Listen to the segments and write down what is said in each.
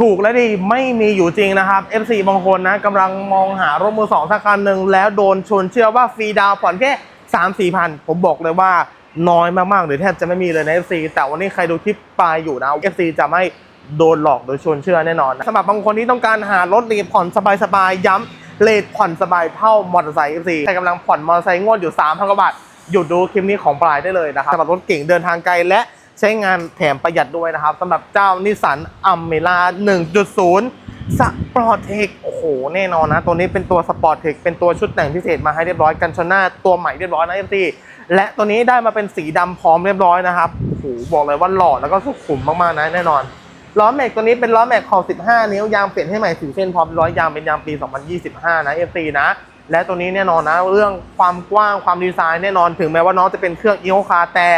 ถูกและดีไม่มีอยู่จริงนะครับ FC บางคนนะกำลังมองหารถมือสองสักคันหนึ่งแล้วโดนชนเชื่อว่าฟรีดาวผ่อนแค่สามสี่พันผมบอกเลยว่าน้อยมากๆหรือแทบจะไม่มีเลยใน FC แต่วันนี้ใครดูคลิปปลายอยู่นะ FC จะไม่โดนหลอกโดยชวนเชื่อแน่นอนสำหรับบางคนที่ต้องการหารถรีผ่อนสบายๆย้ำเลทผ่อนสบายเท่ามอเตอร์ไซค์ FC ใครกำลังผ่อนมอเตอร์ไซค์งวดอยู่3 0 0 0กว่าบาทหยุดดูคลิปนี้ของปลายได้เลยนะครับสำหรับรถเก่งเดินทางไกลและ ใช้งานแถมประหยัดด้วยนะครับสำหรับเจ้านิสสันอัมเมล่า1.0สปอร์ตเทคโอ้โห แน่นอนนะ ตัวนี้เป็นตัวสปอร์ตเทคเป็นตัวชุดแต่งพิเศษมาให้เรียบร้อยกันชนหน้าตัวใหม่เรียบร้อยนะเอฟซีและตัวนี้ได้มาเป็นสีดำพร้อมเรียบร้อยนะครับโอ้โหบอกเลยว่าหล่อแล้วก็สุขุมมากๆนะแน่นอนล้อแม็กตัวนี้เป็นล้อแม็กขอบ15 นิ้วยางเปลี่ยนให้ใหม่สีเส้นพร้อมร้อยยางเป็นยางปี 2025 นะ FC นะและตัวนี้แน่นอนนะเรื่องความกว้างความดีไซน์แน่นอนถึงแม้ว่าน้องจะเป็นเครื่องอีโคคาแต่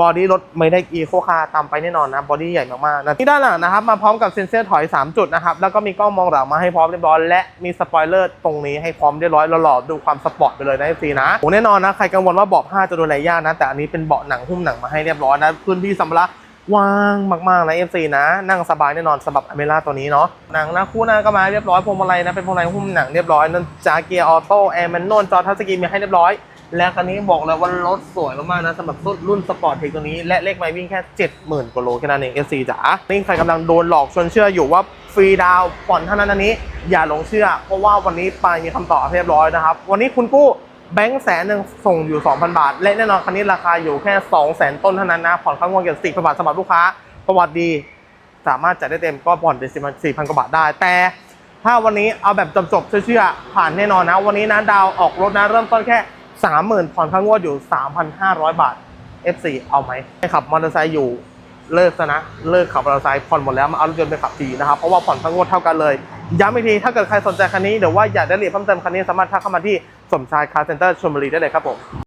บอดี้รถไม่ได้อีโคคาตามไปแน่นอนนะบอดี้ใหญ่มากๆนะที่ด้านหลังนะครับมาพร้อมกับเซ็นเซอร์ถอย 3 จุดนะครับแล้วก็มีกล้องมองหลังมาให้พร้อมเรียบร้อยและมีสปอยเลอร์ตรงนี้ให้พร้อมเรียบร้อยหล่อๆดูความสปอร์ตไปเลยนะ FC นะโอ้แน่นอนนะใครกังวลว่าเบาะผ้าจะดูแลยากนะแต่อันนี้เป็นเบาะหนังหุ้มหนังมาให้เรียบร้อยนะพื้นที่สัมภาระว่างมากๆนะ FC นะ นั่งสบายแน่นอนสำหรับอเมล่าตัวนี้เนาะหนังนะคู่หน้าก็มาเรียบร้อยพวงมาลัยนะเป็นพวงมาลัยหุ้มหนังเรียบร้อยนั่นจาเกียร์ออโต้แอร์แมนนวลจอทัชสกรีนมีให้เรียบร้อย และคันนี้บอกเลยว่ารถสวยมากๆนะสำหรับรุ่นสปอร์ตเทคตัวนี้ และเลขไมล์วิ่งแค่ 70,000กว่าโลแค่นั้นเอง FC จ๋านี่ใครกำลังโดนหลอกชวนเชื่ออยู่ว่าฟรีดาวผ่อนเท่านั้นอันนี้ อย่าหลงเชื่อ เพราะว่าวันนี้ปายมีคำตอบเรียบร้อยนะครับ วันนี้คุณกู้แบงค์แสนหนึ่งส่งอยู่ 2,000 บาท และแน่นอนคันนี้ราคาอยู่แค่ 2 0 0 0 0 0ต้นเท่านั้นนะผ่อนค่างวดเกี่ยวสี่บาทสำหรับลูกค้า ประวัติดีสามารถจัดได้เต็มก็ผ่อนเดือนสี่พันกว่าบาทได้ แต่ถ้าวันนี้เอาแบบจบๆเชื่อๆผ่านแน่นอนนะ วันนี้นะดาวออกรถนะเริ่มต้นแค่ามหมื่นผ่อนค่างวดอยู่สามพันห้าร้อยบาท F4 เอาไหมให้ขับมอเตอร์ไซค์อยู่เลิกซะนะ เลิกขับมอเตอร์ไซค์ผ่อนหมดแล้วมาเอารถยนต์ไปขับดีนะครับ เพราะว่าผ่อนทั้งงวดเท่ากันเลย ย้ำอีกทีถ้าเกิดใครสนใจคันนี้เดี๋ยวว่าอยากได้เรียนเพิ่มเติมคันนี้สามารถทักเข้ามาที่สมชายคาร์เซ็นเตอร์ชลบุรีได้เลยครับผม